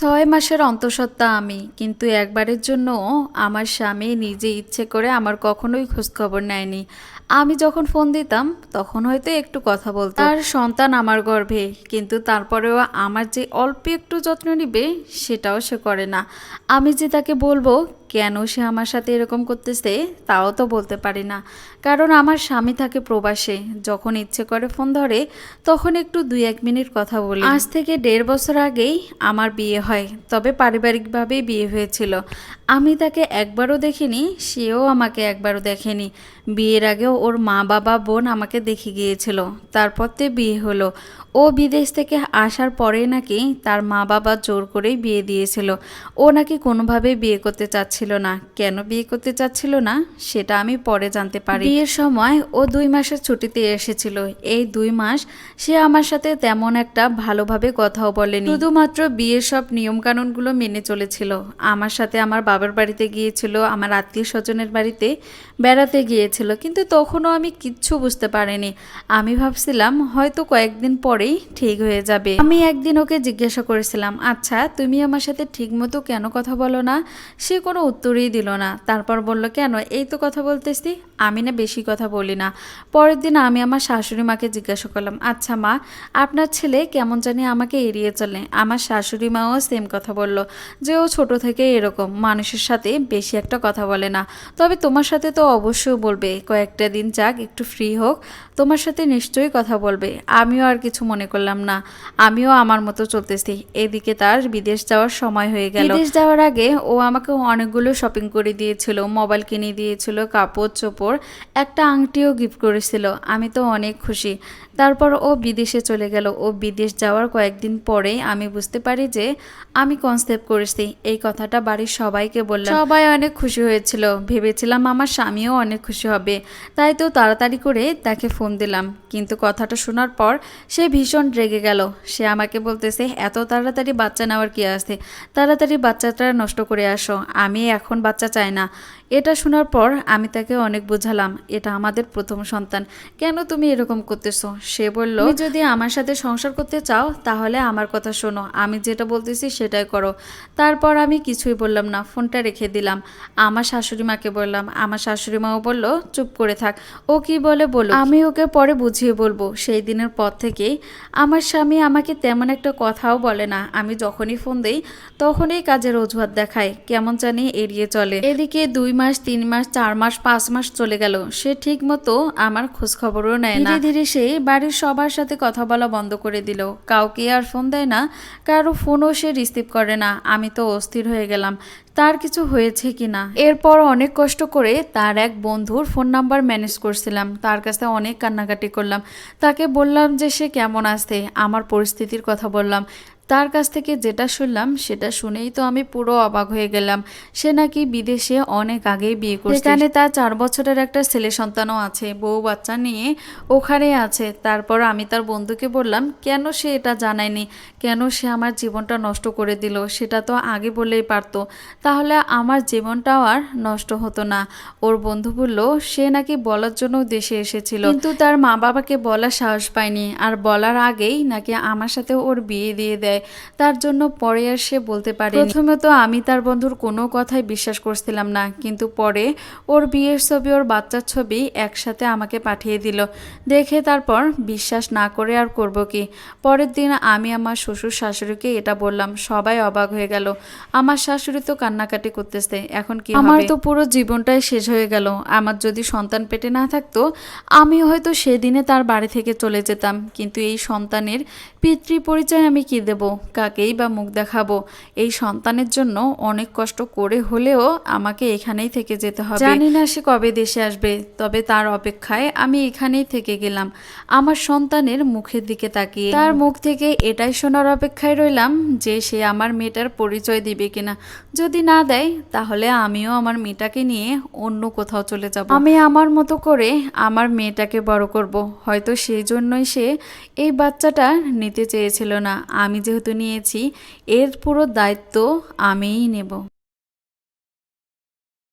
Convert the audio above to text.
ছয় মাসের অন্তঃসত্ত্বা আমি, কিন্তু একবারের জন্য আমার স্বামী নিজে ইচ্ছে করে আমার কখনোই খোঁজখবর নেয়নি। আমি যখন ফোন দিতাম, তখন হয়তো একটু কথা বলতো। তার সন্তান আমার গর্ভে, কিন্তু তারপরেও আমার যে অল্প একটু যত্ন নিবে, সেটাও সে করে না। আমি যে তাকে বলব কেন সে আমার সাথে এরকম করতেছে তাও তো বলতে পারি না। কারণ আমার স্বামী থাকে প্রবাসে, যখন ইচ্ছে করে ফোন ধরে, তখন একটু দুই এক মিনিট কথা বলি। আজ থেকে দেড় বছর আগেই আমার বিয়ে হয়, তবে পারিবারিকভাবেই বিয়ে হয়েছিল। আমি তাকে একবারও দেখিনি, সেও আমাকে একবারও দেখেনি। বিয়ের আগেও ওর মা, বাবা, বোন আমাকে দেখে গিয়েছিল, তারপর তে বিয়ে হলো। ও বিদেশ থেকে আসার পরে নাকি তার মা, বাবা জোর করেই বিয়ে দিয়েছিল। ও নাকি কোনোভাবেই বিয়ে করতে চাচ্ছিল না। কেন বিয়ে করতে চাচ্ছিল না, সেটা আমি পরে জানতে পারি। বিয়ের সময় ও দুই মাসের ছুটিতে এসেছিল। এই দুই মাস সে আমার সাথে তেমন একটা ভালোভাবে কথাও বলেনি। শুধুমাত্র বিয়ের সব নিয়মকানুনগুলো মেনে চলেছিল। আমার সাথে আমার বাবার বাড়িতে গিয়েছিল, আমার আত্মীয় স্বজনের বাড়িতে বেড়াতে গিয়েছিল, কিন্তু তখনও আমি কিচ্ছু বুঝতে পারিনি। আমি ভাবছিলাম, হয়তো কয়েকদিন পরেই ঠিক হয়ে যাবে। আমি একদিন ওকে জিজ্ঞাসা করেছিলাম আচ্ছা তুমি আমার সাথে ঠিক মতো কেন কথা বলো না? সে কোনো উত্তরই দিল না। তারপর বলল, কেন? এই তো কথা বলতেছি। আমি না বেশি কথা বলি না। পরের দিন আমি আমার শাশুড়ি মাকে জিজ্ঞাসা করলাম আচ্ছা মা, আপনার ছেলে কেমন জানি আমাকে এড়িয়ে চলে। আমার শাশুড়ি মাও সেম কথা বলল, যে ও ছোট থেকে এরকম, মানুষের সাথে বেশি একটা কথা বলে না। তবে তোমার সাথে তো অবশ্যই বলবে, কয়েকটা দিন যাক, একটু ফ্রি হোক, তোমার সাথে নিশ্চয়ই কথা বলবে। আমিও আর কিছু মনে করলাম না। আমিও আমার মতো চলতেছি। এদিকে তার বিদেশ যাওয়ার সময় হয়ে গেল। বিদেশ যাওয়ার আগে ও আমাকে অনেকগুলো শপিং করে দিয়েছিল মোবাইল কিনে দিয়েছিল, কাপড় চোপড়, একটা আংটিও গিফট করেছিল। আমি তো অনেক খুশি। তারপর ও বিদেশে চলে গেল। ও বিদেশ যাওয়ার কয়েকদিন পরেই আমি বুঝতে পারি যে আমি কনসেপ্ট করেছি। এই কথাটা বাড়ির সবাইকে বললাম। সবাই অনেক খুশি হয়েছিল। ভেবেছিলাম আমার স্বামীও অনেক খুশি হবে। তাই তো তাড়াতাড়ি করে তাকে ফোন দিলাম। কিন্তু কথাটা শোনার পর সে ভীষণ রেগে গেল। সে আমাকে বলতেছে, এত তাড়াতাড়ি বাচ্চা নেওয়ার কি আছে? তাড়াতাড়ি বাচ্চাটা নষ্ট করে আসো। আমি এখন বাচ্চা চায় না। এটা শোনার পর আমি তাকে অনেক বোঝালাম, এটা আমাদের প্রথম সন্তান। কেন তুমি এরকম করতেছো? সে বলল যদি আমার সাথে সংসার করতে চাও, তাহলে আমার কথা শোনো। আমি যেটা বলতেছি সেটাই করো। তারপর আমি কিছুই বললাম না, ফোনটা রেখে দিলাম। আমার শাশুড়ি মাকে বললাম, আমার শাশুড়ি মাও বলল, চুপ করে থাক। ও কি বলে বলো আমি ওকে পরে বুঝিয়ে বলব। সেই দিনের পর থেকেই আমার স্বামী আমাকে তেমন একটা কথাও বলে না। আমি যখনই ফোন দেই, তখনই কাজের অজুহাত দেখায়। কেমন জানি এড়িয়ে চলে। এদিকে দুই মাস, তিন মাস, চার মাস, পাঁচ মাস চলে গেল। সে ঠিক মতো আমার খোঁজ খবরও নেয় না। ধীরে ধীরে সে বাড়ির সবার সাথে কথা বলা বন্ধ করে দিল। কাউকে আর ফোন দেয় না, কারও ফোনও সে রিসিভ করে না। আমি তো অস্থির হয়ে গেলাম, তার কিছু হয়েছে কি না এরপর অনেক কষ্ট করে তার এক বন্ধুর ফোন নাম্বার ম্যানেজ করছিলাম। তার কাছে অনেক কান্নাকাটি করলাম। তাকে বললাম যে, সে কেমন আছে? আমার পরিস্থিতির কথা বললাম। তার কাছ থেকে যেটা শুনলাম সেটা শুনেই তো আমি পুরো অবাক হয়ে গেলাম। সে নাকি বিদেশে অনেক আগেই বিয়ে করছে। সেখানে তার চার বছরের একটা ছেলে সন্তানও আছে বউ বাচ্চা নিয়ে ওখানে আছে। তারপর আমি তার বন্ধুকে বললাম কেন সে এটা জানায়নি? কেন সে আমার জীবনটা নষ্ট করে দিল? সেটা তো আগে বললেই পারতো। তাহলে আমার জীবনটাও আর নষ্ট হতো না। ওর বন্ধু বলল সে নাকি বলার জন্য দেশে এসেছিল। কিন্তু তার মা বাবাকে বলার সাহস পায়নি। আর বলার আগেই নাকি আমার সাথে ওর বিয়ে দিয়ে দেয়। তার জন্য পরে আর সে বলতে পারে প্রথমে তো আমি তার বন্ধুর কোনো কথাই বিশ্বাস করছিলাম না কিন্তু পরে ওর বিয়ের ছবি ওর বাচ্চার ছবি একসাথে আমাকে পাঠিয়ে দিল। দেখে তারপর বিশ্বাস না করে আর করব কি? পরের দিন আমি আমার শ্বশুর শাশুড়িকে এটা বললাম সবাই অবাক হয়ে গেল। আমার শাশুড়ি তো কান্নাকাটি করতেছে এখন কি আমার তো পুরো জীবনটাই শেষ হয়ে গেল। আমার যদি সন্তান পেটে না থাকতো আমি হয়তো সেদিনে তার বাড়ি থেকে চলে যেতাম কিন্তু এই সন্তানের পিতৃ পরিচয় আমি কি দেব? কাকেই বা মুখ দেখাবো? এই সন্তানের জন্য অনেক কষ্ট করে হলেও আমাকে এখানেই থেকে যেতে হবে। জানি না সে কবে দেশে আসবে, তবে তার অপেক্ষায় আমি এখানেই থেকে গেলাম। আমার সন্তানের মুখের দিকে তাকিয়ে। তার মুখ থেকে এটাই শোনার অপেক্ষায় রইলাম যে সে আমার মেয়েটার পরিচয় দিবে কিনা। যদি না দেয়, তাহলে আমিও আমার মেয়েটাকে নিয়ে অন্য কোথাও চলে যাব। আমি আমার মতো করে আমার মেয়েটাকে বড় করব। হয়তো সেই জন্যই সে এই বাচ্চাটা নিতে চেয়েছিল না। আমি যেহেতু নিয়েছি এর পুরো দায়িত্ব আমিই নেব।